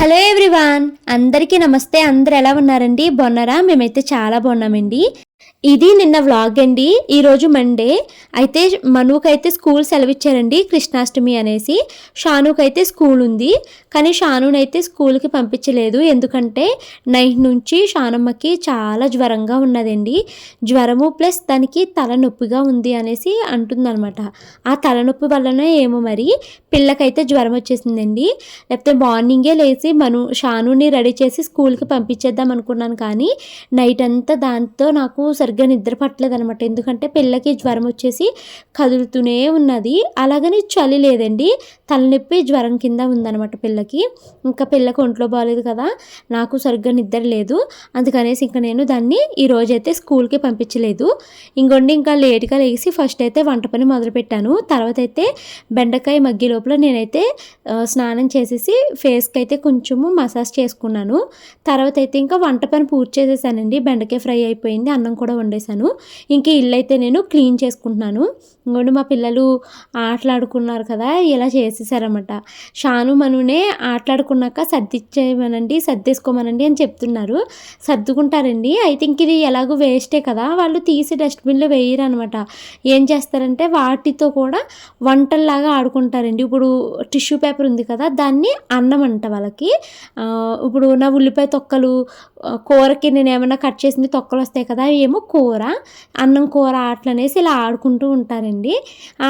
Hello everyone అందరికీ నమస్తే. అందరు ఎలా ఉన్నారండి? బాగున్నారా? మేమైతే చాలా బాగున్నామండి. ఇది నిన్న వ్లాగ్ అండి. ఈరోజు మండే అయితే మనుకైతే స్కూల్ సెలవు ఇచ్చారండి కృష్ణాష్టమి అనేసి. షానుకైతే స్కూల్ ఉంది. కానీ షానునైతే స్కూల్కి పంపించలేదు. ఎందుకంటే నైట్ నుంచి షానమ్మకి చాలా జ్వరంగా ఉన్నదండి. జ్వరము ప్లస్ దానికి తలనొప్పిగా ఉంది అనేసి అంటుందన్నమాట. ఆ తలనొప్పి వల్లనే ఏమో మరి పిల్లకైతే జ్వరం వచ్చేసిందండి. లేకపోతే మార్నింగే లేచి మను షానుని రెడీ చేసి స్కూల్కి పంపించేద్దాం అనుకున్నాను కానీ నైట్ అంతా దాంతో నాకు సరిగ్గా నిద్ర పట్టలేదు అనమాట ఎందుకంటే పిల్లకి జ్వరం వచ్చేసి కదులుతూనే ఉన్నది. అలాగని చలి లేదండి. తలనొప్పి జ్వరం కింద ఉందన్నమాట పిల్లకి. ఇంకా పిల్లకి ఒంట్లో బాగాలేదు కదా నాకు సరిగ్గా నిద్ర లేదు. అందుకనేసి ఇంకా నేను దాన్ని ఈరోజైతే స్కూల్కి పంపించలేదు. ఇంకొండి ఇంకా లేట్గా లేచి ఫస్ట్ అయితే వంట పని మొదలుపెట్టాను. తర్వాత అయితే బెండకాయ మగ్గి లోపల నేనైతే స్నానం చేసేసి ఫేస్కి అయితే కొంచెము మసాజ్ చేసుకున్నాను. తర్వాత అయితే ఇంకా వంట పని పూర్తి చేసేసానండి. బెండకాయ ఫ్రై అయిపోయింది అన్నం కూడా వండేసాను ఇంకా ఇల్లు అయితే నేను క్లీన్ చేసుకుంటున్నాను. ఇంకోండి మా పిల్లలు ఆటలాడుకున్నారు కదా ఇలా చేసి చేసేసారన్నమాట. షాను మనునే ఆటలాడుకున్నాక సర్దిచ్చేయమనండి సర్దేసుకోమనండి అని చెప్తున్నారు. సర్దుకుంటారండి. ఐ థింక్ ఇది ఎలాగో వేస్టే కదా. వాళ్ళు తీసి డస్ట్బిన్లో వేయరు అనమాట ఏం చేస్తారంటే వాటితో కూడా వంటల్లాగా ఆడుకుంటారండి. ఇప్పుడు టిష్యూ పేపర్ ఉంది కదా దాన్ని అన్నం అంట వాళ్ళకి. ఇప్పుడు నా ఉల్లిపాయ తొక్కలు కూరకి నేను ఏమైనా కట్ చేసింది తొక్కలు వస్తాయి కదా ఏమో కూర అన్నం కూర ఆటలు అనేసి ఇలా ఆడుకుంటూ ఉంటారండి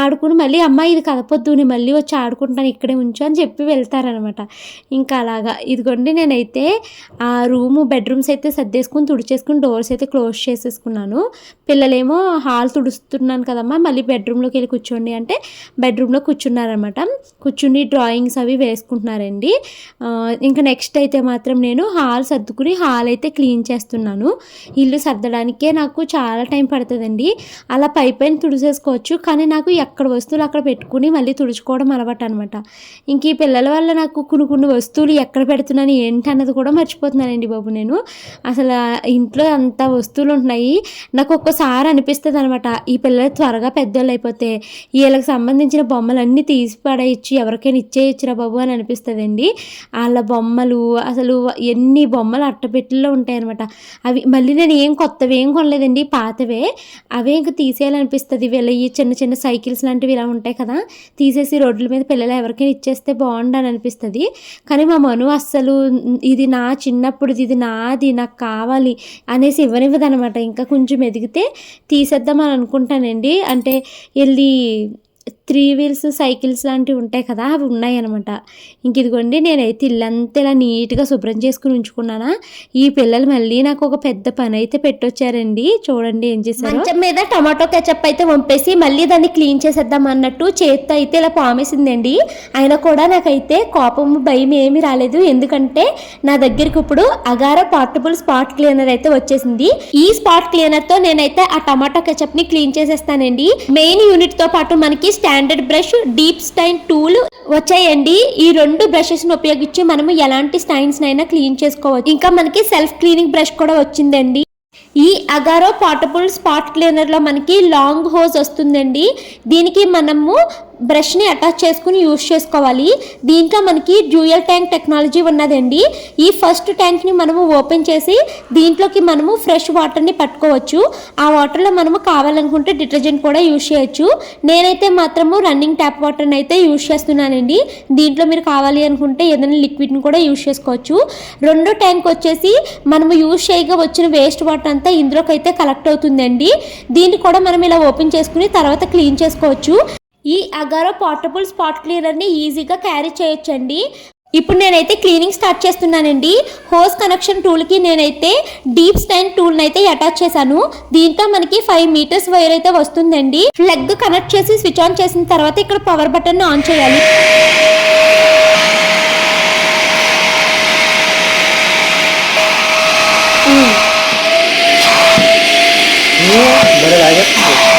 ఆడుకుని మళ్ళీ అమ్మ ఇది కదపొద్దు నేను మళ్ళీ వచ్చి ఆడుకుంటాను ఇక్కడే ఉంచు అని చెప్పి వెళ్తారనమాట. ఇంకా అలాగా. ఇదిగోండి నేనైతే ఆ రూము బెడ్రూమ్స్ అయితే సర్దేసుకుని తుడిచేసుకుని డోర్స్ అయితే క్లోజ్ చేసేసుకున్నాను. పిల్లలేమో హాల్ తుడుస్తున్నాను కదమ్మా మళ్ళీ బెడ్రూమ్లోకి వెళ్ళి కూర్చోండి అంటే బెడ్రూమ్లో కూర్చున్నారనమాట. కూర్చుని డ్రాయింగ్స్ అవి వేసుకుంటున్నారండి. ఇంకా నెక్స్ట్ అయితే మాత్రం నేను హాల్ సర్దుకుని హాల్ అయితే క్లీన్ చేస్తున్నాను. ఇల్లు సర్దడానికే నాకు చాలా టైం పడుతుందండి. అలా పై పైన తుడిసేసుకోవచ్చు. కానీ నాకు ఎక్కడ వస్తువులు అక్కడ పెట్టుకుని మళ్ళీ తుడుచుకోవడం అలవాటు అనమాట ఇంక ఈ పిల్లల వల్ల నాకు కొన్ని కొన్ని వస్తువులు ఎక్కడ పెడుతున్నాను ఏంటి అన్నది కూడా మర్చిపోతున్నానండి బాబు నేను. అసలు ఇంట్లో అంత వస్తువులు ఉంటున్నాయి. నాకు ఒక్కోసారి అనిపిస్తుంది అనమాట ఈ పిల్లలు త్వరగా పెద్దోళ్ళు అయిపోతే వీళ్ళకి సంబంధించిన బొమ్మలన్నీ తీసి పడేయచ్చు. ఎవరికైనా ఇచ్చేయచ్చురా బాబు అని అనిపిస్తుందండి. వాళ్ళ బొమ్మలు అసలు ఎన్ని బొమ్మలు అట్టపెట్టి ఉంటాయి ఉంటాయన్నమాట. అవి మళ్ళీ నేను ఏం కొత్తవి ఏం కొనలేదండి పాతవే. అవే ఇంకా తీసేయాలనిపిస్తుంది. వీళ్ళ ఈ చిన్న చిన్న సైకిల్స్ లాంటివి ఇలా ఉంటాయి కదా తీసేసి రోడ్ల మీద పిల్లలు ఎవరికైనా ఇచ్చేస్తే బాగుండని అనిపిస్తుంది. కానీ మా మను అస్సలు ఇది నా చిన్నప్పుడు ఇది నాది నాకు కావాలి అనేసి ఇవ్వనివ్వదు అనమాట ఇంకా కొంచెం ఎదిగితే తీసేద్దామని అనుకుంటానండి. అంటే వెళ్ళి త్రీ వీల్స్ సైకిల్స్ లాంటివి ఉంటాయి కదా అవి ఉన్నాయి అనమాట ఇంక ఇదిగోండి నేనైతే ఇల్లంతా ఇలా నీట్గా శుభ్రం చేసుకుని ఉంచుకున్నానా. ఈ పిల్లలు మళ్ళీ నాకు ఒక పెద్ద పని అయితే పెట్టొచ్చారండి. చూడండి ఏం చేశారు. మంచం మీద టమాటో కెచప్ అయితే వంపేసి మళ్ళీ దాన్ని క్లీన్ చేసేద్దాం అన్నట్టు చేత్తో అయితే ఇలా పామేసిందండి. అయినా కూడా నాకైతే కోపం భయం ఏమీ రాలేదు. ఎందుకంటే నా దగ్గరికి ఇప్పుడు అగారో పార్టబుల్ స్పాట్ క్లీనర్ అయితే వచ్చేసింది. ఈ స్పాట్ క్లీనర్తో నేనైతే ఆ టమాటో కెచప్ని క్లీన్ చేసేస్తానండి. మెయిన్ యూనిట్తో పాటు మనకి stand standard brush deep stain tool వచ్చాయండి. ఈ రెండు బ్రషెస్ని ఉపయోగించి మనము ఎలాంటి స్టైన్స్ నైనా క్లీన్ చేసుకోవచ్చు. ఇంకా మనకి సెల్ఫ్ క్లీనింగ్ బ్రష్ కూడా వచ్చిందండి. ఈ అగారో పాటబుల్ స్పాట్ క్లీనర్లో మనకి లాంగ్ హోజ్ వస్తుందండి. దీనికి మనము బ్రష్ని అటాచ్ చేసుకుని యూజ్ చేసుకోవాలి. దీంట్లో మనకి డ్యూయల్ ట్యాంక్ టెక్నాలజీ ఉన్నదండి. ఈ ఫస్ట్ ట్యాంక్ని మనము ఓపెన్ చేసి దీంట్లోకి మనము ఫ్రెష్ వాటర్ని పట్టుకోవచ్చు. ఆ వాటర్లో మనము కావాలనుకుంటే డిటర్జెంట్ కూడా యూజ్ చేయొచ్చు. నేనైతే మాత్రము రన్నింగ్ ట్యాప్ వాటర్ని అయితే యూజ్ చేస్తున్నానండి. దీంట్లో మీరు కావాలి అనుకుంటే ఏదైనా లిక్విడ్ని కూడా యూజ్ చేసుకోవచ్చు. రెండో ట్యాంక్ వచ్చేసి మనము యూజ్ చేయగా వచ్చిన వేస్ట్ వాటర్ అంతా ఇందులోకి అయితే కలెక్ట్ అవుతుందండి. దీన్ని కూడా మనం ఇలా ఓపెన్ చేసుకుని తర్వాత క్లీన్ చేసుకోవచ్చు. ఈ అగారో పోర్టబుల్ స్పాట్ క్లీనర్ని ఈజీగా క్యారీ చేయొచ్చండి. ఇప్పుడు నేనైతే క్లీనింగ్ స్టార్ట్ చేస్తున్నానండి. హోస్ కనెక్షన్ టూల్కి నేనైతే డీప్ స్టైన్ టూల్ని అయితే అటాచ్ చేశాను. దీంతో మనకి ఫైవ్ మీటర్స్ వైర్ అయితే వస్తుందండి. ప్లగ్ కనెక్ట్ చేసి స్విచ్ ఆన్ చేసిన తర్వాత ఇక్కడ పవర్ బటన్ ఆన్ చేయాలి. Hmm. Hmm. बरं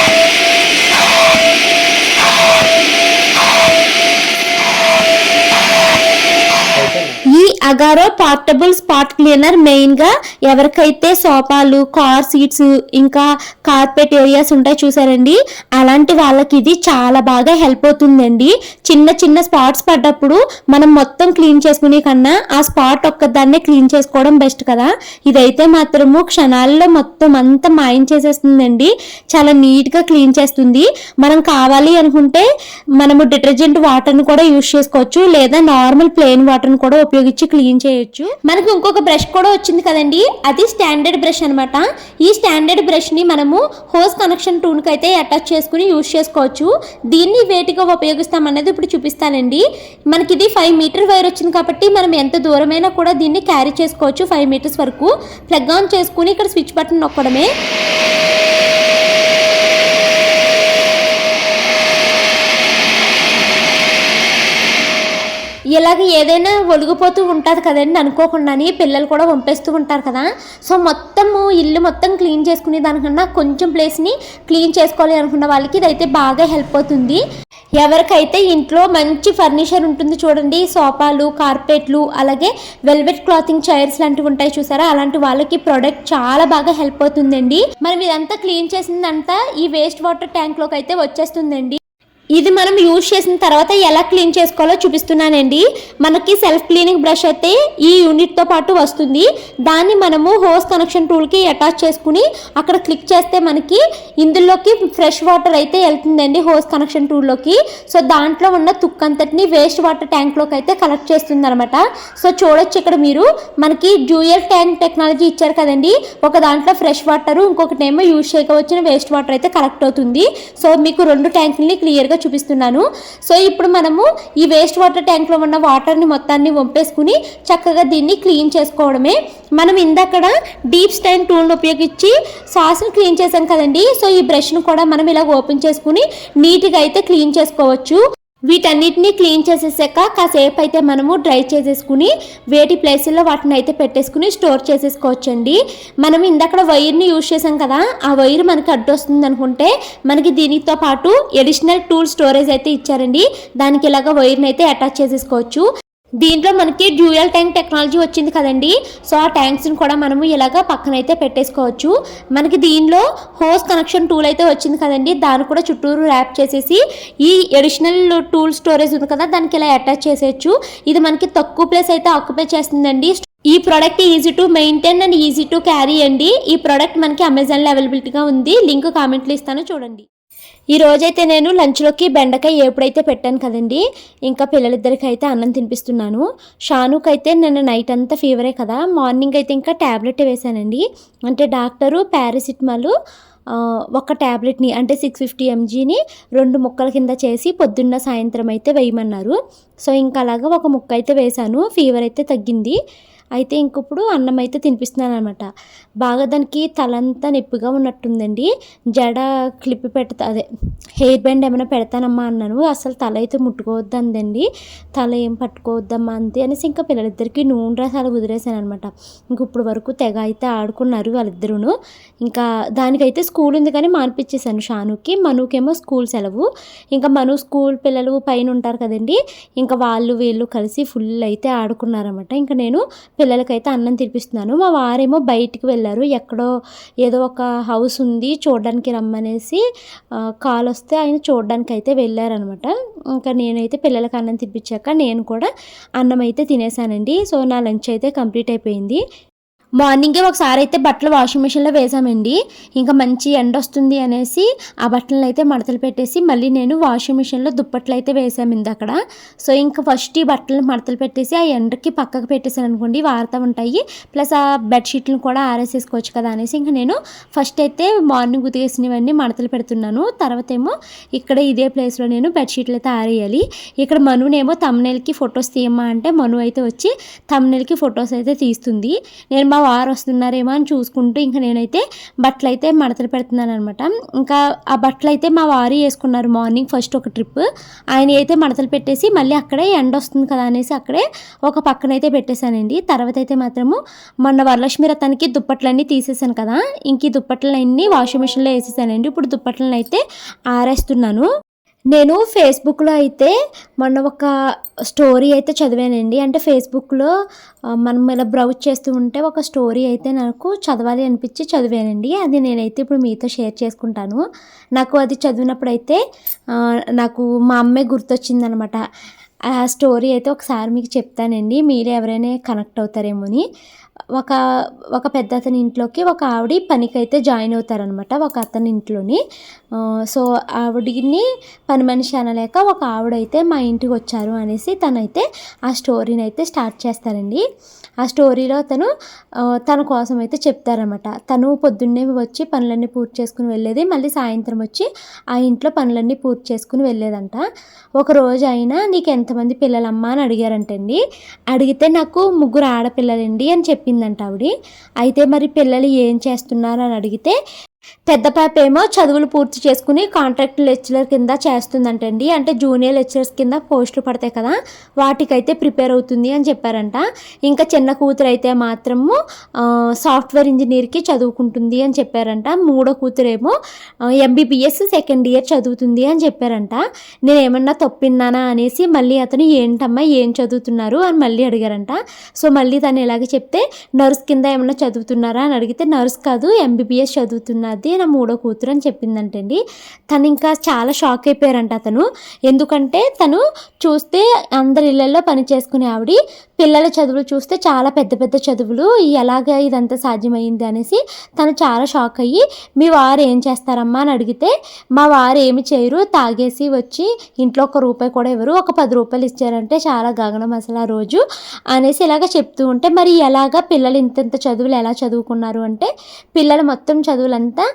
అగారో పోర్టబుల్ స్పాట్ క్లీనర్ మెయిన్గా ఎవరికైతే సోఫాలు కార్ సీట్స్ ఇంకా కార్పెట్ ఏరియాస్ ఉంటాయి చూసారండి అలాంటి వాళ్ళకి ఇది చాలా బాగా హెల్ప్ అవుతుందండి. చిన్న చిన్న స్పాట్స్ పడ్డప్పుడు మనం మొత్తం క్లీన్ చేసుకునే కన్నా ఆ స్పాట్ ఒక్కదాన్నే క్లీన్ చేసుకోవడం బెస్ట్ కదా. ఇదైతే మాత్రము క్షణాల్లో మొత్తం అంతా మాయం చేసేస్తుందండి. చాలా నీట్గా క్లీన్ చేస్తుంది. మనం కావాలి అనుకుంటే మనము డిటర్జెంట్ వాటర్ని కూడా యూస్ చేసుకోవచ్చు. లేదా నార్మల్ ప్లెయిన్ వాటర్ని కూడా ఉపయోగించి క్లీన్ చేయొచ్చు మనకు ఇంకొక బ్రష్ కూడా వచ్చింది కదండి. అది స్టాండర్డ్ బ్రష్ అనమాట ఈ స్టాండర్డ్ బ్రష్ని మనము హోస్ కనెక్షన్ టూన్కి అయితే అటాచ్ చేసుకుని యూజ్ చేసుకోవచ్చు. దీన్ని వేటిగా ఉపయోగిస్తామన్నది ఇప్పుడు చూపిస్తానండి. మనకి ఇది ఫైవ్ మీటర్ వైర్ వచ్చింది కాబట్టి మనం ఎంత దూరమైనా కూడా దీన్ని క్యారీ చేసుకోవచ్చు ఫైవ్ మీటర్స్ వరకు. ప్లగ్ ఆన్ చేసుకుని ఇక్కడ స్విచ్ బటన్ నొక్కడమే. ఇలాగ ఏదైనా ఒలిగిపోతూ ఉంటుంది కదండి అనుకోకుండాని పిల్లలు కూడా వంపేస్తూ ఉంటారు కదా. సో మొత్తము ఇల్లు మొత్తం క్లీన్ చేసుకునే దానికన్నా కొంచెం ప్లేస్ని క్లీన్ చేసుకోవాలి అనుకున్న వాళ్ళకి ఇదైతే బాగా హెల్ప్ అవుతుంది. ఎవరికైతే ఇంట్లో మంచి ఫర్నిచర్ ఉంటుంది చూడండి సోఫాలు కార్పెట్లు అలాగే వెల్వెట్ క్లాతింగ్ చైర్స్ లాంటివి ఉంటాయి చూసారా? అలాంటి వాళ్ళకి ప్రోడక్ట్ చాలా బాగా హెల్ప్ అవుతుందండి. మనం ఇదంతా క్లీన్ చేసిందంతా ఈ వేస్ట్ వాటర్ ట్యాంక్లోకి అయితే వచ్చేస్తుందండి. ఇది మనం యూజ్ చేసిన తర్వాత ఎలా క్లీన్ చేసుకోవాలో చూపిస్తున్నానండి. మనకి సెల్ఫ్ క్లీనింగ్ బ్రష్ అయితే ఈ యూనిట్తో పాటు వస్తుంది. దాన్ని మనము హోస్ కనెక్షన్ టూల్కి అటాచ్ చేసుకుని అక్కడ క్లిక్ చేస్తే మనకి ఇందులోకి ఫ్రెష్ వాటర్ అయితే వెళ్తుందండి హోస్ కనెక్షన్ టూల్లోకి సో దాంట్లో ఉన్న తుక్కంతటిని వేస్ట్ వాటర్ ట్యాంక్లోకి అయితే కలెక్ట్ చేస్తుంది అనమాట సో చూడొచ్చు ఇక్కడ మీరు. మనకి డ్యూయల్ ట్యాంక్ టెక్నాలజీ ఇచ్చారు కదండి. ఒక దాంట్లో ఫ్రెష్ వాటర్ ఇంకొకటి ఏమో యూజ్ చేయకపోవచ్చిన వేస్ట్ వాటర్ అయితే కలెక్ట్ అవుతుంది. సో మీకు రెండు ట్యాంకుల్ని క్లియర్గా చూపిస్తున్నాను. సో ఇప్పుడు మనము ఈ వేస్ట్ వాటర్ ట్యాంక్లో ఉన్న వాటర్ని మొత్తాన్ని వంపేసుకుని చక్కగా దీన్ని క్లీన్ చేసుకోవడమే. మనం ఇందక్కడ డీప్ స్టైన్ టూల్ని ఉపయోగించి సాస్ని క్లీన్ చేసాం కదండి. సో ఈ బ్రష్ను కూడా మనం ఇలా ఓపెన్ చేసుకుని నీట్గా అయితే క్లీన్ చేసుకోవచ్చు. వీటన్నిటిని క్లీన్ చేసేసాక కాసేపు అయితే మనము డ్రై చేసేసుకుని వేటి ప్లేసుల్లో వాటిని అయితే పెట్టేసుకుని స్టోర్ చేసేసుకోవచ్చండి. మనం ఇందక్కడ వైర్ని యూజ్ చేసాం కదా ఆ వైర్ మనకి అడ్డొస్తుంది అనుకుంటే మనకి దీనితో పాటు ఎడిషనల్ టూల్ స్టోరేజ్ అయితే ఇచ్చారండి. దానికి ఇలాగ వైర్ని అయితే అటాచ్ చేసేసుకోవచ్చు. దీంట్లో మనకి డ్యూయల్ ట్యాంక్ టెక్నాలజీ వచ్చింది కదండి. సో ఆ ట్యాంక్స్ని కూడా మనము ఇలాగ పక్కన అయితే పెట్టేసుకోవచ్చు. మనకి దీనిలో హోస్ కనెక్షన్ టూల్ అయితే వచ్చింది కదండి. దాన్ని కూడా చుట్టూరు ర్యాప్ చేసేసి ఈ ఎడిషనల్ టూల్ స్టోరేజ్ ఉంది కదా దానికి ఇలా అటాచ్ చేసేయచ్చు. ఇది మనకి తక్కువ ప్లేస్ అయితే ఆక్యుపై చేస్తుందండి. ఈ product easy to maintain and easy to carry అండి. ఈ ప్రోడక్ట్ మనకి అమెజాన్లో అవైలబిలిటీగా ఉంది. లింక్ కామెంట్లు ఇస్తాను చూడండి. ఈ రోజైతే నేను లంచ్లోకి బెండకాయ ఎప్పుడైతే పెట్టాను కదండి ఇంకా పిల్లలిద్దరికి అయితే అన్నం తినిపిస్తున్నాను. షానుకి అయితే నేను నైట్ అంతా ఫీవరే కదా మార్నింగ్ అయితే ఇంకా ట్యాబ్లెట్ వేశానండి అంటే డాక్టరు పారాసిటమాల్ ఒక ట్యాబ్లెట్ని అంటే సిక్స్ ఫిఫ్టీ ఎంజీని రెండు ముక్కల కింద చేసి పొద్దున్న సాయంత్రం అయితే వేయమన్నారు. సో ఇంకా అలాగా ఒక ముక్క అయితే వేశాను ఫీవర్ అయితే తగ్గింది. అయితే ఇంకొప్పుడు అన్నం అయితే తినిపిస్తున్నాను అనమాట బాగా దానికి తలంతా నొప్పిగా ఉన్నట్టుందండి. జడ క్లిప్ పెడతా అదే హెయిర్ బ్యాండ్ ఏమైనా పెడతానమ్మా అన్నాను. అసలు తల అయితే ముట్టుకోవద్దు అందండి తల ఏం పట్టుకోవద్దమ్మా అంతే అనేసి ఇంకా పిల్లలిద్దరికి నూనె రసాలు కుదిరేసాను అనమాట ఇంక ఇప్పుడు వరకు తెగ అయితే ఆడుకున్నారు వాళ్ళిద్దరూను. ఇంకా దానికైతే స్కూల్ ఉంది కానీ మానిపించేశాను షానుకి. మనుకేమో స్కూల్ సెలవు. ఇంకా మను స్కూల్ పిల్లలు పైన ఉంటారు కదండి. ఇంకా వాళ్ళు వీళ్ళు కలిసి ఫుల్ అయితే ఆడుకున్నారన్నమాట. ఇంకా నేను పిల్లలకైతే అన్నం తినిపిస్తున్నాను. మా వారేమో బయటికి వెళ్ళారు. ఎక్కడో ఏదో ఒక హౌస్ ఉంది చూడడానికి రమ్మనేసి ఆ, కాల్ వస్తే ఆయన చూడడానికి అయితే వెళ్ళారనమాట. ఇంకా నేనైతే పిల్లలకి అన్నం తినిపించాక నేను కూడా అన్నం అయితే తినేసానండి. సో నా లంచ్ అయితే కంప్లీట్ అయిపోయింది. మార్నింగే ఒకసారి అయితే బట్టలు వాషింగ్ మిషన్లో వేసామండి ఇంకా మంచి ఎండ వస్తుంది అనేసి ఆ బట్టలను అయితే మడతలు పెట్టేసి మళ్ళీ నేను వాషింగ్ మిషన్లో దుప్పట్లు అయితే వేసాము అక్కడ. సో ఇంకా ఫస్ట్ ఈ బట్టలు మడతలు పెట్టేసి ఆ ఎండకి పక్కకు పెట్టేసాను అనుకోండి వారుతూ ఉంటాయి. ప్లస్ ఆ బెడ్షీట్లను కూడా ఆరేసేసుకోవచ్చు కదా అనేసి ఇంకా నేను ఫస్ట్ అయితే మార్నింగ్ ఉతికేసినవన్నీ మడతలు పెడుతున్నాను. తర్వాత ఏమో ఇక్కడ ఇదే ప్లేస్లో నేను బెడ్షీట్లు అయితే ఆరేయాలి. ఇక్కడ మనునేమో తమ్నెల్కి ఫొటోస్ తీయమ్మా అంటే మను అయితే వచ్చి తమ్నెల్కి ఫొటోస్ అయితే తీస్తుంది. నేను మా వారు వస్తున్నారేమో అని చూసుకుంటూ ఇంకా నేనైతే బట్టలు అయితే మడతలు పెడుతున్నాను అనమాట ఇంకా ఆ బట్టలు అయితే మా వారు వేసుకున్నారు మార్నింగ్ ఫస్ట్ ఒక ట్రిప్. ఆయన అయితే మడతలు పెట్టేసి మళ్ళీ అక్కడే ఎండ వస్తుంది కదా అనేసి అక్కడే ఒక పక్కన అయితే పెట్టేశానండి. తర్వాత అయితే మాత్రము మొన్న వరలక్ష్మి రథానికి దుప్పట్లన్నీ తీసేసాను కదా. ఇంక ఈ దుప్పట్లన్నీ వాషింగ్ మిషన్లో వేసేసానండి. ఇప్పుడు దుప్పట్లను అయితే ఆరేస్తున్నాను. నేను ఫేస్బుక్లో అయితే మొన్న ఒక స్టోరీ అయితే చదివానండి. అంటే ఫేస్బుక్లో మనం ఇలా బ్రౌజ్ చేస్తూ ఉంటే ఒక స్టోరీ అయితే నాకు చదవాలి అనిపించి చదివానండి. అది నేనైతే ఇప్పుడు మీతో షేర్ చేసుకుంటాను. నాకు అది చదివినప్పుడు అయితే నాకు మా అమ్మే గుర్తొచ్చిందనమాట. ఆ స్టోరీ అయితే ఒకసారి మీకు చెప్తానండి. మీరు ఎవరైనా కనెక్ట్ అవుతారేమో అని ఒక ఒక పెద్ద అతని ఇంట్లోకి ఒక ఆవిడ పనికైతే జాయిన్ అవుతారనమాట ఒక అతని ఇంట్లోని. సో ఆవిడని పని మనిషి అనలేక ఒక ఆవిడైతే మా ఇంటికి వచ్చారు అనేసి తనైతే ఆ స్టోరీని అయితే స్టార్ట్ చేస్తారండి. ఆ స్టోరీలో తను తన కోసం అయితే చెప్తారనమాట తను పొద్దున్నే వచ్చి పనులన్నీ పూర్తి చేసుకుని వెళ్ళేది మళ్ళీ సాయంత్రం వచ్చి ఆ ఇంట్లో పనులన్నీ పూర్తి చేసుకుని వెళ్ళేదంట. ఒక రోజు అయినా నీకు ఎంతమంది పిల్లలమ్మా అని అడిగారంటండి. అడిగితే నాకు ముగ్గురు ఆడపిల్లలండి అని చెప్పి చెప్పిందంట ఆవిడ. అయితే మరి పిల్లలు ఏం చేస్తున్నారు అని అడిగితే పెద్ద పాప ఏమో చదువులు పూర్తి చేసుకుని కాంట్రాక్ట్ లెక్చరర్ కింద చేస్తుందంటండి. అంటే జూనియర్ లెక్చరర్స్ కింద పోస్టులు పడతాయి కదా వాటికైతే ప్రిపేర్ అవుతుంది అని చెప్పారంట. ఇంకా చిన్న కూతురు అయితే మాత్రము సాఫ్ట్వేర్ ఇంజనీర్కి చదువుకుంటుంది అని చెప్పారంట. మూడో కూతురేమో ఎంబీబీఎస్ సెకండ్ ఇయర్ చదువుతుంది అని చెప్పారంట. నేను ఏమన్నా తప్పిన్నానా అనేసి మళ్ళీ అతను ఏంటమ్మా ఏం చదువుతున్నారు అని మళ్ళీ అడిగారంట. సో మళ్ళీ తను ఇలాగే చెప్తే నర్స్ కింద ఏమన్నా చదువుతున్నారా? అని అడిగితే నర్స్ కాదు ఎంబీబీఎస్ చదువుతున్నారు. అది నా మూడో కూతురు అని చెప్పిందంటండి. తను ఇంకా చాలా షాక్ అయిపోయారంట అతను. ఎందుకంటే తను చూస్తే అందరి ఇళ్ళల్లో పని చేసుకునే ఆవిడ పిల్లల చదువులు చూస్తే చాలా పెద్ద పెద్ద చదువులు ఎలాగ ఇదంతా సాధ్యమైంది అనేసి తను చాలా షాక్ అయ్యి మీ వారు ఏం చేస్తారమ్మా? అని అడిగితే మా వారు ఏమి చేయరు తాగేసి వచ్చి ఇంట్లో ఒక రూపాయి కూడా ఇవ్వరు ఒక పది రూపాయలు ఇచ్చారంటే చాలా గగనం అసలు ఆ రోజు అనేసి ఇలాగ చెప్తూ ఉంటే మరి ఎలాగ పిల్లలు ఇంత చదువులు ఎలా చదువుకున్నారు? అంటే పిల్లలు మొత్తం చదువులంతా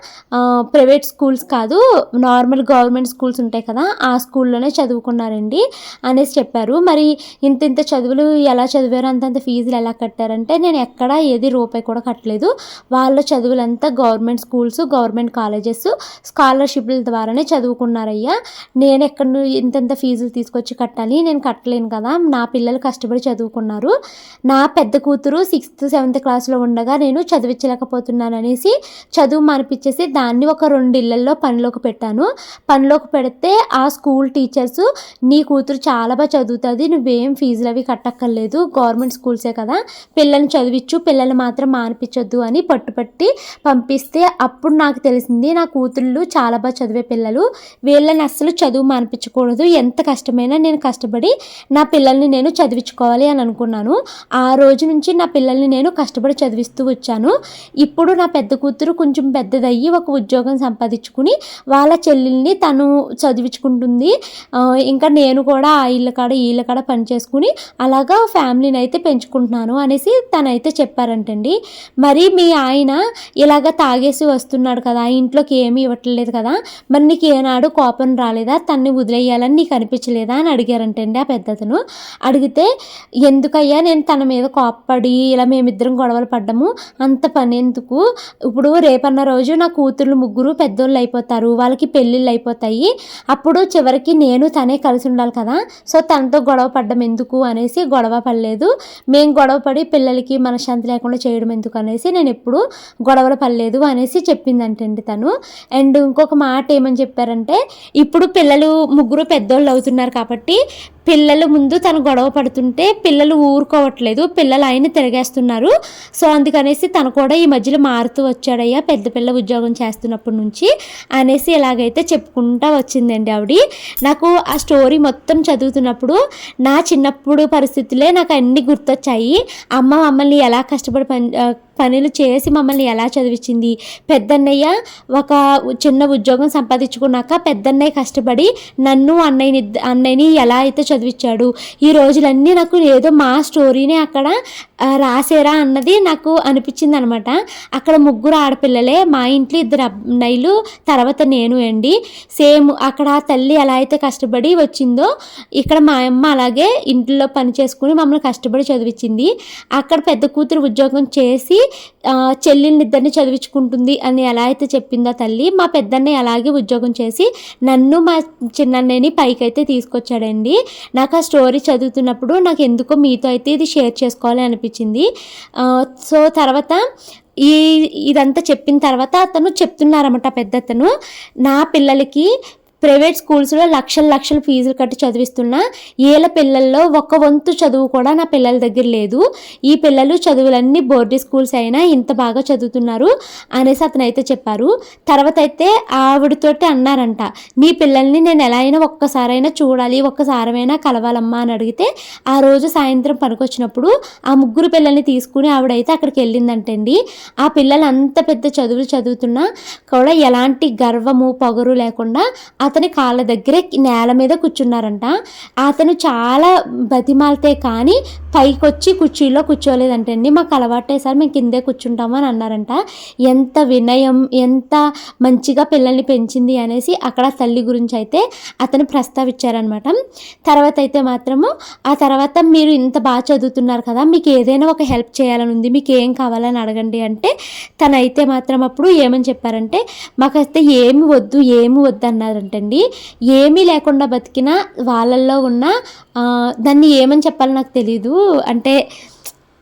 ప్రైవేట్ స్కూల్స్ కాదు నార్మల్ గవర్నమెంట్ స్కూల్స్ ఉంటాయి కదా ఆ స్కూల్లోనే చదువుకున్నారండి అనేసి చెప్పారు. మరి ఇంత ఇంత చదువులు ఎలా చదివారు అంతంత ఫీజులు ఎలా కట్టారంటే నేను ఎక్కడ ఏది రూపాయి కూడా కట్టలేదు. వాళ్ళ చదువులంతా గవర్నమెంట్ స్కూల్స్ గవర్నమెంట్ కాలేజెస్ స్కాలర్షిప్ల ద్వారానే చదువుకున్నారయ్యా. నేను ఎక్కడ ను- ఇంతంత ఫీజులు తీసుకొచ్చి కట్టాలి నేను కట్టలేను కదా. నా పిల్లలు కష్టపడి చదువుకున్నారు. నా పెద్ద కూతురు సిక్స్త్ సెవెంత్ క్లాస్లో ఉండగా నేను చదివించలేకపోతున్నాను అనేసి చదువు మానిపించేసి దాన్ని ఒక రెండు ఇళ్ళలో పనిలోకి పెట్టాను. పనిలోకి పెడితే ఆ స్కూల్ టీచర్స్ నీ కూతురు చాలా బాగా చదువుతుంది నువ్వేం ఫీజులు అవి కట్టక్కర్లేదు గవర్నమెంట్ స్కూల్సే కదా. పిల్లల్ని చదివించు పిల్లల్ని మాత్రం మానిపించొద్దు అని పట్టుపట్టి పంపిస్తే అప్పుడు నాకు తెలిసింది నా కూతుళ్ళు చాలా బాగా చదివే పిల్లలు. వీళ్ళని అస్సలు చదువు మానిపించకూడదు. ఎంత కష్టమైనా నేను కష్టపడి నా పిల్లల్ని నేను చదివించుకోవాలి అని అనుకున్నాను. ఆ రోజు నుంచి నా పిల్లల్ని నేను కష్టపడి చదివిస్తూ వచ్చాను. ఇప్పుడు నా పెద్ద కూతురు కొంచెం పెద్దదయ్యి ఒక ఉద్యోగం సంపాదించుకుని వాళ్ళ చెల్లెల్ని తను చదివించుకుంటుంది. ఇంకా నేను కూడా ఆ ఇళ్ళ కాడ వీళ్ళ కాడ పని అలాగా అలాగా ఫ్యామిలీని అయితే పెంచుకుంటున్నాను అనేసి తనైతే చెప్పారంటండి. మరి మీ ఆయన ఇలాగ తాగేసి వస్తున్నాడు కదా ఇంట్లోకి ఏమీ ఇవ్వట్లేదు కదా మరి నీకు ఏనాడు కోపం రాలేదా తన్ని వదిలేయాలని నీకు అనిపించలేదా అని అడిగారంటండి ఆ పెద్దతను. అడిగితే ఎందుకయ్యా నేను తన మీద కోప్పడి ఇలా మేమిద్దరం గొడవలు పడ్డము అంత పని ఎందుకు? ఇప్పుడు రేపన్న రోజు నా కూతుర్లు ముగ్గురు పెద్దోళ్ళు అయిపోతారు వాళ్ళకి పెళ్ళిళ్ళు అయిపోతాయి అప్పుడు చివరికి నేను తనే కలిసి ఉండాలి కదా సో తనతో గొడవ పడ్డం ఎందుకు? అనేసి గొడవ పడలేదు. మేము గొడవ పడి పిల్లలకి మనశ్శాంతి లేకుండా చేయడం ఎందుకు అనేసి నేను ఎప్పుడు గొడవలు పడలేదు అనేసి చెప్పిందంటండి తను. అండ్ ఇంకొక మాట ఏమని చెప్పారంటే ఇప్పుడు పిల్లలు ముగ్గురు పెద్దోళ్ళు అవుతున్నారు కాబట్టి పిల్లలు ముందు తను గొడవ పడుతుంటే పిల్లలు ఊరుకోవట్లేదు పిల్లలు ఆయన తిరగేస్తున్నారు. సో అందుకనేసి తను కూడా ఈ మధ్యలో మారుతూ వచ్చాడయ్యా పెద్ద పిల్ల ఉద్యోగం చేస్తున్నప్పటి నుంచి అనేసి ఇలాగైతే చెప్పుకుంటా వచ్చిందండి ఆవిడ. నాకు ఆ స్టోరీ మొత్తం చదువుతున్నప్పుడు నా చిన్నప్పుడు పరిస్థితులే నాకు అన్నీ గుర్తొచ్చాయి. అమ్మ మమ్మల్ని ఎలా కష్టపడి పని పనులు చేసి మమ్మల్ని ఎలా చదివించింది? పెద్దన్నయ్య ఒక చిన్న ఉద్యోగం సంపాదించుకున్నాక పెద్దన్నయ్య కష్టపడి నన్ను అన్నయ్యని అన్నయ్యని ఎలా అయితే చదివించాడు? ఈ రోజులన్నీ నాకు ఏదో మా స్టోరీని అక్కడ రాసేరా అన్నది నాకు అనిపించింది అనమాట అక్కడ ముగ్గురు ఆడపిల్లలే మా ఇంట్లో ఇద్దరు అన్నయ్యలు తర్వాత నేను అండి. సేమ్ అక్కడ తల్లి ఎలా అయితే కష్టపడి వచ్చిందో ఇక్కడ మా అమ్మ అలాగే ఇంట్లో పని చేసుకుని మమ్మల్ని కష్టపడి చదివించింది. అక్కడ పెద్ద కూతురు ఉద్యోగం చేసి ఆ, ఇద్దరిని చదివించుకుంటుంది అని ఎలా అయితే చెప్పిందో తల్లి మా పెద్దన్నయ్య అలాగే ఉద్యోగం చేసి నన్ను మా చిన్నన్నయ్యని పైకైతే తీసుకొచ్చాడండి. నాకు ఆ స్టోరీ చదువుతున్నప్పుడు నాకు ఎందుకో మీతో అయితే ఇది షేర్ చేసుకోవాలి అనిపించింది. సో తర్వాత ఈ ఇదంతా చెప్పిన తర్వాత అతను చెప్తున్నారన్నమాట పెద్ద అతను నా పిల్లలకి ప్రైవేట్ స్కూల్స్లో లక్షల లక్షల ఫీజులు కట్టి చదివిస్తున్నా ఏళ్ళ పిల్లల్లో ఒక్క వంతు చదువు కూడా నా పిల్లల దగ్గర లేదు. ఈ పిల్లలు చదువులన్నీ బోర్డింగ్ స్కూల్స్ అయినా ఇంత బాగా చదువుతున్నారు అనేసి అతను అయితే చెప్పారు. తర్వాత అయితే ఆవిడతోటి అన్నారంట నీ పిల్లల్ని నేను ఎలా అయినా ఒక్కసారైనా చూడాలి ఒక్కసారమైనా కలవాలమ్మా అని అడిగితే ఆ రోజు సాయంత్రం పనికొచ్చినప్పుడు ఆ ముగ్గురు పిల్లల్ని తీసుకుని ఆవిడైతే అక్కడికి వెళ్ళిందంటండి. ఆ పిల్లలు అంత పెద్ద చదువులు చదువుతున్నా కూడా ఎలాంటి గర్వము పొగరు లేకుండా అతని కాళ్ళ దగ్గరే నేల మీద కూర్చున్నారంట. అతను చాలా బతిమాలితే కానీ పైకి వచ్చి కుర్చీలో కూర్చోలేదంటండి. మాకు అలవాటే సార్ మేము కిందే కూర్చుంటాము అని అన్నారంట. ఎంత వినయం ఎంత మంచిగా పిల్లల్ని పెంచింది అనేసి అక్కడ తల్లి గురించి అయితే అతను ప్రస్తావించారనమాట తర్వాత అయితే మాత్రము ఆ తర్వాత మీరు ఇంత బాగా చదువుతున్నారు కదా మీకు ఏదైనా ఒక హెల్ప్ చేయాలని ఉంది మీకు ఏం కావాలని అడగండి అంటే తనైతే మాత్రం అప్పుడు ఏమని చెప్పారంటే మాకైతే ఏమి వద్దు ఏమి వద్దు అండి ఏమీ లేకుండా బతికిన వాళ్ళల్లో ఉన్న దాన్ని ఏమని చెప్పాలో నాకు తెలీదు. అంటే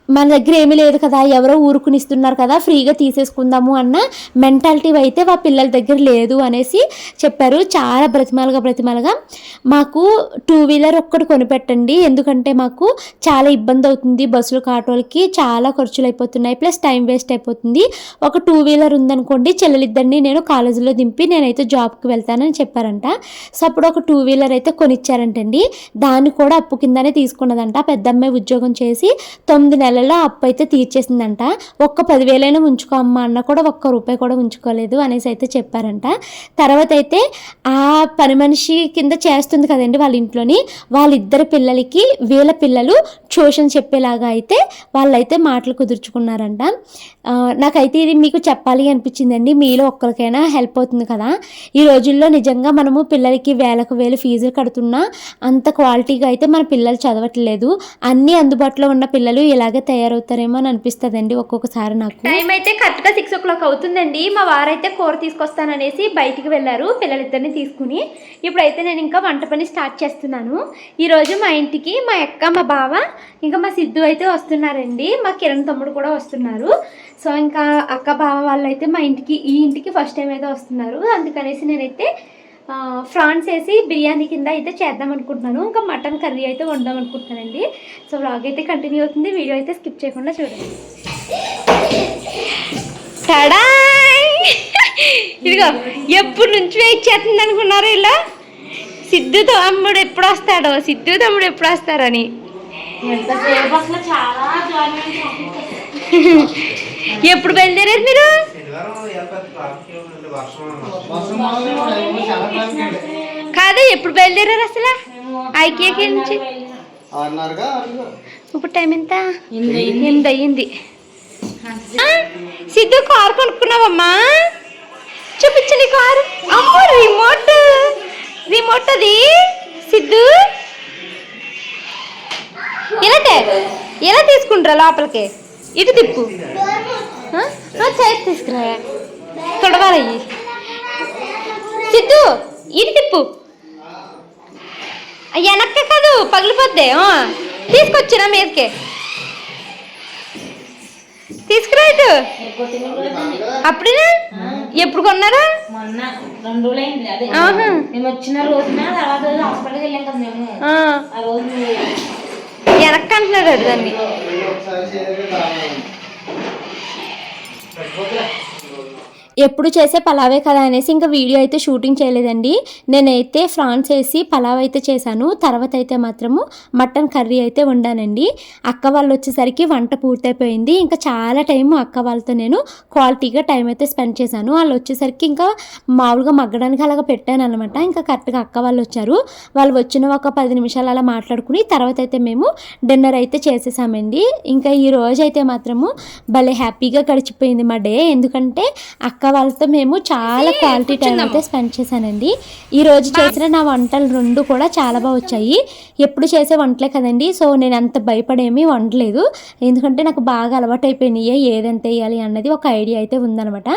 మన దగ్గర ఏమీ లేదు కదా ఎవరో ఊరుకునిస్తున్నారు కదా ఫ్రీగా తీసేసుకుందాము అన్న మెంటాలిటీ అయితే మా పిల్లల దగ్గర లేదు అనేసి చెప్పారు. చాలా బ్రతిమాలుగా బ్రతిమాలుగా. మాకు టూ వీలర్ ఒక్కటి కొనిపెట్టండి. ఎందుకంటే మాకు చాలా ఇబ్బంది అవుతుంది బస్సులు ఆటోలకి చాలా ఖర్చులు అయిపోతున్నాయి ప్లస్ టైం వేస్ట్ అయిపోతుంది. ఒక టూ వీలర్ ఉందనుకోండి చెల్లెలిద్దరిని నేను కాలేజీలో దింపి నేనైతే జాబ్కి వెళ్తానని చెప్పారంట. సో అప్పుడు ఒక టూ వీలర్ అయితే కొనిచ్చారంటండి. దాన్ని కూడా అప్పు కిందనే తీసుకున్నదంట. పెద్ద అమ్మాయి ఉద్యోగం చేసి తొమ్మిది నెలలు నెలలో అప్పు అయితే తీర్చేసిందంట. ఒక్క పదివేలైనా ఉంచుకో అమ్మ అన్న కూడా ఒక్క రూపాయి కూడా ఉంచుకోలేదు అనేసి అయితే చెప్పారంట. తర్వాత అయితే ఆ పని మనిషి కింద చేస్తుంది కదండి వాళ్ళ ఇంట్లోని. వాళ్ళిద్దరి పిల్లలకి వీళ్ళ పిల్లలు ట్యూషన్ చెప్పేలాగా అయితే వాళ్ళైతే మాటలు కుదుర్చుకున్నారంట. నాకైతే ఇది మీకు చెప్పాలి అనిపించిందండి. మీలో ఒక్కరికైనా హెల్ప్ అవుతుంది కదా. ఈ రోజుల్లో నిజంగా మనము పిల్లలకి వేలకు వేలు ఫీజులు కడుతున్నా అంత క్వాలిటీగా అయితే మన పిల్లలు చదవట్లేదు. అన్నీ అందుబాటులో ఉన్న పిల్లలు ఇలాగే తయారవుతారేమో అని అనిపిస్తుందండి ఒక్కొక్కసారి నాకు. టైం అయితే కరెక్ట్గా సిక్స్ ఓ క్లాక్ అవుతుందండి. మా వారైతే కూర తీసుకొస్తాననేసి బయటికి వెళ్ళారు పిల్లలిద్దరిని తీసుకుని. ఇప్పుడైతే నేను ఇంకా వంట పని స్టార్ట్ చేస్తున్నాను. ఈరోజు మా ఇంటికి మా అక్క మా బావ ఇంకా మా సిద్ధు అయితే వస్తున్నారండి. మా కిరణ్ తమ్ముడు కూడా వస్తున్నారు. సో ఇంకా అక్క బావ వాళ్ళు అయితే మా ఇంటికి ఈ ఇంటికి ఫస్ట్ టైం అయితే వస్తున్నారు. అందుకనేసి నేనైతే ఫ్రాన్స్ వేసి బిర్యానీ కింద అయితే చేద్దాం అనుకుంటున్నాను. ఇంకా మటన్ కర్రీ అయితే వండాం అనుకుంటున్నానండి. సో వ్లాగ్ అయితే కంటిన్యూ అవుతుంది. వీడియో అయితే స్కిప్ చేయకుండా చూడండి. టడాయ్ ఇదిగో ఎప్పుడు నుంచి వెయిట్ చేస్తుంది అనుకున్నారు ఇలా సిద్ధు తమ్ముడు ఎప్పుడు వస్తాడో? సిద్ధు తమ్ముడు ఎప్పుడు వస్తారని? ఎప్పుడు బయలుదేరారు మీరు? కాదు ఎప్పుడు బయలుదేరారు అసలు? ఐకేకి నుంచి? ఇప్పుడు టైం ఎంత? ఎనిమిది అయ్యింది. సిద్ధు కారు కొనుక్కున్నావమ్మా చూపించు నీ కారు. అమ్మో రిమోట్ రిమోట్ అది? సిద్ధు? ఎలా ఎలా తీసుకుంటారా లోపలికి? ఇటు తిప్పు. తీసుకురా తొడవాలి సిద్ధు ఇటు తిప్పు. వెనక్కి కాదు పగిలిపోద్ది. తీసుకొచ్చినా మీదకే. తీసుకురా ఇటు. అప్పుడేనా? ఎప్పుడు కొన్నారా? మొన్న రెండు అదే. మేము వచ్చిన రోజున తర్వాత రోజు హాస్పిటల్కి వెళ్ళాం కదా మేము. ఆ, ఆ రోజు వెనక్కి అంటున్నాడు అది దాన్ని. ఎప్పుడు చేసే పలావే కదా అనేసి ఇంకా వీడియో అయితే షూటింగ్ చేయలేదండి. నేనైతే ఫ్రాన్స్ వేసి పలావ్ అయితే చేశాను. తర్వాత అయితే మాత్రము మటన్ కర్రీ అయితే వండానండి. అక్క వాళ్ళు వచ్చేసరికి వంట పూర్తయిపోయింది. ఇంకా చాలా టైం అక్క వాళ్ళతో నేను క్వాలిటీగా టైం అయితే స్పెండ్ చేశాను. వాళ్ళు వచ్చేసరికి ఇంకా మామూలుగా మగ్గడానికి అలాగ పెట్టాను అనమాట ఇంకా కరెక్ట్గా అక్క వాళ్ళు వచ్చారు. వాళ్ళు వచ్చిన ఒక పది నిమిషాలు అలా మాట్లాడుకుని తర్వాత అయితే మేము డిన్నర్ అయితే చేసేసామండి. ఇంకా ఈ రోజు అయితే మాత్రము భలే హ్యాపీగా గడిచిపోయింది మా డే. ఎందుకంటే అక్క వాళ్ళతో మేము చాలా క్వాలిటీ టైం అయితే స్పెండ్ చేశానండి. ఈ రోజు చేసిన నా వంటలు రెండు కూడా చాలా బాగా వచ్చాయి. ఎప్పుడు చేసే వంటలే కదండి. సో నేను అంత భయపడేమీ వండలేదు. ఎందుకంటే నాకు బాగా అలవాటు అయిపోయినాయి ఏదెంత వేయాలి అన్నది ఒక ఐడియా అయితే ఉందనమాట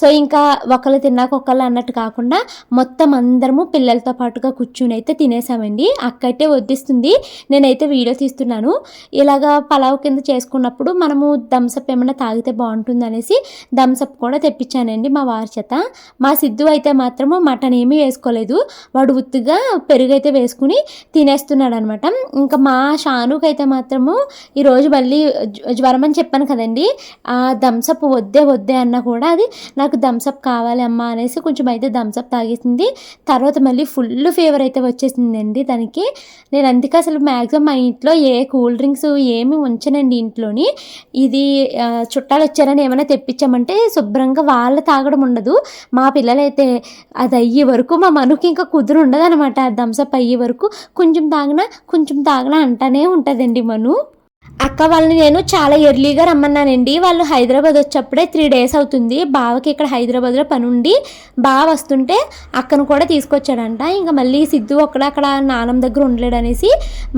సో ఇంకా ఒకళ్ళు తిన్నాక ఒకళ్ళు అన్నట్టు కాకుండా మొత్తం అందరము పిల్లలతో పాటుగా కూర్చుని అయితే తినేసామండి. అక్క అయితే వడ్డిస్తుంది. నేనైతే వీడియో తీస్తున్నాను. ఇలాగా పలావ్ కింద చేసుకున్నప్పుడు మనము థమ్సప్ ఏమైనా తాగితే బాగుంటుంది అనేసి థమ్సప్ కూడా తెప్పించానండి. చేశానండి మా వారి చేత. మా సిద్ధు అయితే మాత్రము మటన్ ఏమీ వేసుకోలేదు. వాడు ఉత్తుగా పెరుగు అయితే వేసుకుని తినేస్తున్నాడు అనమాట ఇంకా మా షానుకి అయితే మాత్రము ఈరోజు మళ్ళీ జ్వరం అని చెప్పాను కదండి. ఆ థమ్సప్ వద్దే వద్దే అన్నా కూడా అది నాకు థమ్సప్ కావాలి అమ్మా అనేసి కొంచెం అయితే థమ్సప్ తాగేసింది. తర్వాత మళ్ళీ ఫుల్ ఫీవర్ అయితే వచ్చేసిందండి దానికి నేను అందుకే అసలు మ్యాక్సిమం మా ఇంట్లో ఏ కూల్ డ్రింక్స్ ఏమి ఉంచనండి ఇంట్లోని. ఇది చుట్టాలు వచ్చారని ఏమైనా తెప్పించామంటే శుభ్రంగా వాళ్ళ తాగడం ఉండదు. మా పిల్లలైతే అది అయ్యే వరకు మా మనుకి ఇంకా కుదురు ఉండదు అనమాట థమ్స్అప్ అయ్యే వరకు కొంచెం తాగినా కొంచెం తాగినా అంటానే ఉంటుందండి మను. అక్క వాళ్ళని నేను చాలా ఎర్లీగా రమ్మన్నానండి. వాళ్ళు హైదరాబాద్ వచ్చేప్పుడే త్రీ డేస్ అవుతుంది. బావకి ఇక్కడ హైదరాబాద్లో పని ఉండి బావ వస్తుంటే అక్కను కూడా తీసుకొచ్చాడంట. ఇంకా మళ్ళీ సిద్ధు ఒక్కడ అక్కడ నాన్నమ్మ దగ్గర ఉండలేడు అనేసి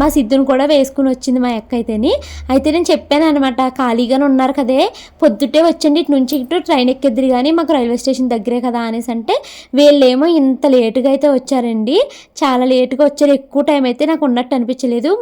మా సిద్ధుని కూడా వేసుకుని వచ్చింది మా అక్క అయితేని. అయితే నేను చెప్పాను అనమాట ఖాళీగానే ఉన్నారు కదే. పొద్దుటే వచ్చండి ఇటు నుంచి ఇటు ట్రైన్ ఎక్కిద్దరు కానీ మాకు రైల్వే స్టేషన్ దగ్గరే కదా అనేసి అంటే వీళ్ళేమో ఇంత లేటుగా అయితే వచ్చారండి. చాలా లేటుగా వచ్చారు. ఎక్కువ టైం అయితే నాకు ఉన్నట్టు అనిపించలేదు.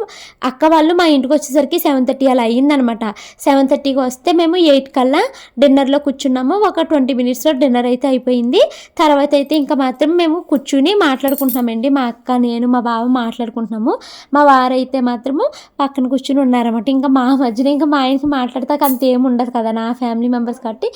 అక్క వాళ్ళు మా ఇంటికి వచ్చేసరికి సెవెన్ థర్టీ అలా అయ్యిందనమాట. సెవెన్ థర్టీకి వస్తే మేము ఎయిట్ కల్లా డిన్నర్లో కూర్చున్నాము. ఒక ట్వంటీ మినిట్స్లో డిన్నర్ అయితే అయిపోయింది. తర్వాత అయితే ఇంకా మాత్రం మేము కూర్చుని మాట్లాడుకుంటున్నామండి. మా అక్క నేను మా బావ మాట్లాడుకుంటున్నాము. మా వారైతే మాత్రము పక్కన కూర్చుని ఉన్నారన్నమాట. ఇంకా మా మధ్యన ఇంకా మా ఆయనకి మాట్లాడతాక అంత ఏమి ఉండదు కదా. నా ఫ్యామిలీ మెంబర్స్ కాబట్టి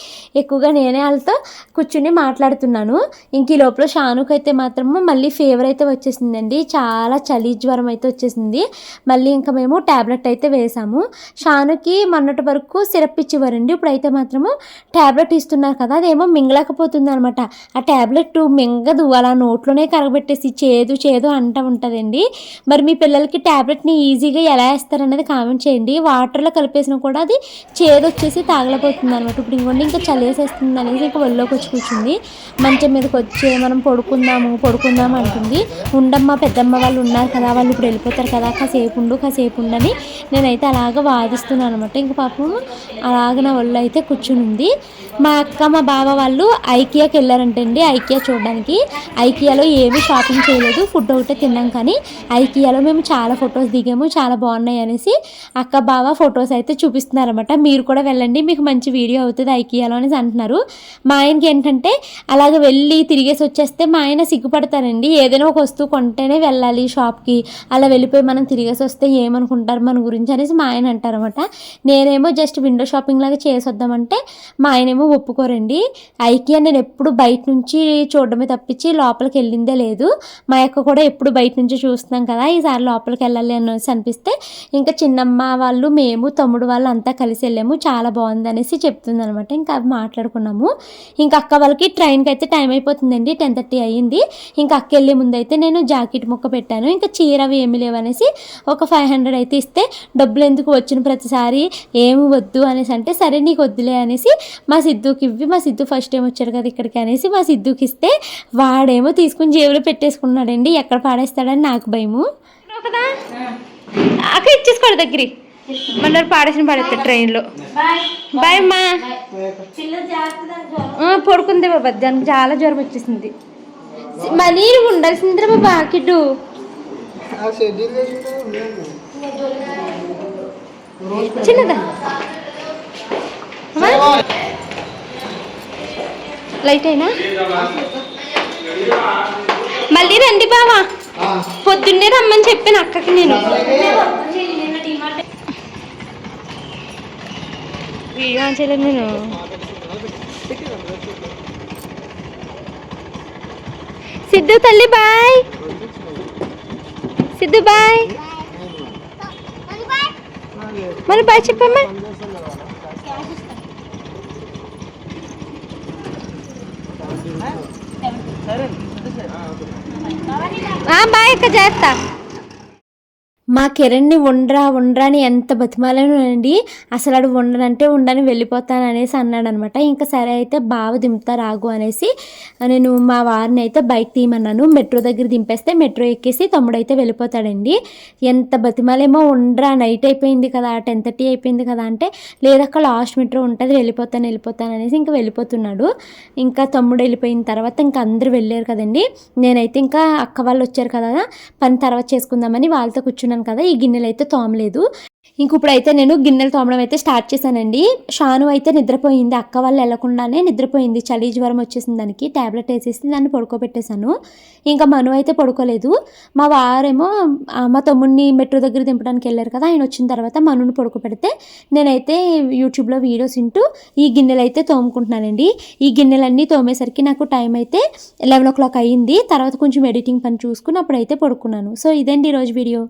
ఎక్కువగా నేనే వాళ్ళతో కూర్చుని మాట్లాడుతున్నాను. ఇంక ఈ లోపల షానుకు అయితే మాత్రము మళ్ళీ ఫీవర్ అయితే వచ్చేసిందండి. చాలా చలి జ్వరం అయితే వచ్చేసింది. మళ్ళీ ఇంకా మేము ట్యాబ్లెట్ అయితే వేసాము. షానుకి మొన్నటి వరకు సిరప్ ఇచ్చేవారండి. ఇప్పుడైతే మాత్రము ట్యాబ్లెట్ ఇస్తున్నారు కదా అదేమో మింగలేకపోతుంది అనమాట ఆ ట్యాబ్లెట్ మింగదు అలా నోట్లోనే కరగబెట్టేసి చేదు చేదు అంటూ ఉంటుందండి. మరి మీ పిల్లలకి ట్యాబ్లెట్ని ఈజీగా ఎలా వేస్తారనేది కామెంట్ చేయండి. వాటర్లో కలిపేసినా కూడా అది చేదు వచ్చేసి తాగలేకపోతుంది అనమాట ఇప్పుడు ఇంకోండి ఇంకా చలేసేస్తుంది అనేసి ఇంకా ఒళ్ళోకి వచ్చి కూర్చుంది. మంచం మీదకి వచ్చి మనం పడుకుందాము పడుకుందాము అంటుంది. ఉండమ్మ పెద్దమ్మ వాళ్ళు ఉన్నారు కదా వాళ్ళు ఇప్పుడు వెళ్ళిపోతారు కదా కాసేపు ఉండు కాసేపు ఉండని నేనైతే అలా అలాగ వాదిస్తున్నాను అనమాట ఇంకా పాపం అలాగ నా ఒళ్ళు అయితే కూర్చుని ఉంది మా అక్క మా బావ వాళ్ళు ఐకియాకి వెళ్ళారంటండి ఐకియా చూడడానికి. ఐకియాలో ఏమీ షాపింగ్ చేయలేదు ఫుడ్ ఒకటే తిన్నాం కానీ ఐకియాలో మేము చాలా ఫొటోస్ దిగాము చాలా బాగున్నాయి అనేసి అక్క బావ ఫొటోస్ అయితే చూపిస్తున్నారన్నమాట. మీరు కూడా వెళ్ళండి మీకు మంచి వీడియో అవుతుంది ఐకియాలో అనేసి అంటున్నారు. మా ఆయనకి ఏంటంటే అలాగ వెళ్ళి తిరిగేసి వచ్చేస్తే మా ఆయన సిగ్గుపడతారండి. ఏదైనా ఒక వస్తువు కొంటేనే వెళ్ళాలి షాప్కి. అలా వెళ్ళిపోయి మనం తిరిగేసి వస్తే ఏమనుకుంటారు మన గురించి అనేసి మా ఆయన అంటారన్నమాట. నేనేమో జస్ట్ విండో షాపింగ్ లాగా చేసి వద్దామంటే మా ఆయనేమో ఒప్పుకోరండి. ఐకియా నేను ఎప్పుడు బయట నుంచి చూడడమే తప్పించి లోపలికి వెళ్ళిందే లేదు. మా యొక్క కూడా ఎప్పుడు బయట నుంచి చూస్తున్నాం కదా ఈసారి లోపలికి వెళ్ళాలి అనేసి అనిపిస్తే ఇంకా చిన్నమ్మ వాళ్ళు మేము తమ్ముడు వాళ్ళు అంతా కలిసి వెళ్ళాము. చాలా బాగుంది అనేసి చెప్తుంది అనమాట ఇంకా అవి మాట్లాడుకున్నాము. ఇంకా అక్క వాళ్ళకి ట్రైన్కి అయితే టైం అయిపోతుందండి టెన్ థర్టీ అయ్యింది. ఇంకా అక్క వెళ్ళే ముందు అయితే నేను జాకెట్ ముక్క పెట్టాను. ఇంకా చీర అవి ఏమి లేవనేసి ఒక ఫైవ్ హండ్రెడ్ అయితే ఇస్తే డబ్బులు ఎందుకు వచ్చిన ప్రతిసారి? ఏమి వద్దు అనేసి అంటే సరే నీకు వద్దులే అనేసి మా సిద్ధుకి ఇవ్వి మా సిద్ధు ఫస్ట్ టైం వచ్చాడు కదా ఇక్కడికి అనేసి మా సిద్ధుకి ఇస్తే వాడేమో తీసుకుని జేబులో పెట్టేసుకున్నాడండి. ఎక్కడ పాడేస్తాడని నాకు భయము. కదా అక్క ఇచ్చేసుకోడు దగ్గర మన పాడేసిన పడేస్తాడు ట్రైన్లో. బాయ్ అమ్మా. పడుకుంది బాబా. దానికి చాలా జ్వరం వచ్చేసింది. మనీ ఉండాల్సిందిరా బాబా కిడ్డు ఆ షెడ్యూల్ చేసుకుంటే ఉండండి. చిన్నదా? లైట్ అయినా? మళ్ళీ రండి బావా. పొద్దున్నే రమ్మని చెప్పాను అక్కకి నేను. నిన్న టీమార్ట్ వీడియో ఆన్ చేయలేదు నేను. సిద్ధు తల్లి బాయ్. సిద్ధు బాయ్. మరి బాయ్ చెప్పమ్మా ఆ, బాయ్ అక్క జాగ్రత్త మా కిరణ్ని ఉండరా ఉండరా అని ఎంత బతిమాలనండి అసలు అడు ఉండనంటే ఉండని వెళ్ళిపోతాను అనేసి అన్నాడు అనమాట ఇంకా సరే అయితే బావ దింపుతా రాగు అనేసి నేను మా వారిని అయితే బైక్ తీయమన్నాను. మెట్రో దగ్గర దింపేస్తే మెట్రో ఎక్కేసి తమ్ముడు అయితే వెళ్ళిపోతాడండి. ఎంత బతిమాలేమో ఉండరా నైట్ అయిపోయింది కదా టెన్ థర్టీ అయిపోయింది కదా అంటే లేదక్క లాస్ట్ మెట్రో ఉంటుంది వెళ్ళిపోతాను వెళ్ళిపోతాను అనేసి ఇంకా వెళ్ళిపోతున్నాడు. ఇంకా తమ్ముడు వెళ్ళిపోయిన తర్వాత ఇంకా అందరూ వెళ్ళారు కదండి. నేనైతే ఇంకా అక్క వాళ్ళు వచ్చారు కదా పని తర్వాత చేసుకుందామని వాళ్ళతో కూర్చున్నాను కదా ఈ గిన్నెలు అయితే తోమలేదు. ఇంక ఇప్పుడైతే నేను గిన్నెలు తోమడం అయితే స్టార్ట్ చేశానండి. షాను అయితే నిద్రపోయింది అక్క వాళ్ళు వెళ్ళకుండానే నిద్రపోయింది. చలి జ్వరం వచ్చేసింది దానికి ట్యాబ్లెట్ వేసేసి దాన్ని పడుకోబెట్టేశాను. ఇంకా మను అయితే పడుకోలేదు. మా వారేమో మా తమ్ముడిని మెట్రో దగ్గర దింపడానికి వెళ్ళారు కదా ఆయన వచ్చిన తర్వాత మనుని పడుకోబెడితే నేనైతే యూట్యూబ్లో వీడియోస్ వింటూ ఈ గిన్నెలు అయితే తోముకుంటున్నానండి. ఈ గిన్నెలన్నీ తోమేసరికి నాకు టైం అయితే లెవెన్ ఓ క్లాక్ అయ్యింది. తర్వాత కొంచెం ఎడిటింగ్ పని చూసుకుని అప్పుడైతే పడుకున్నాను. సో ఇదండి ఈరోజు వీడియో?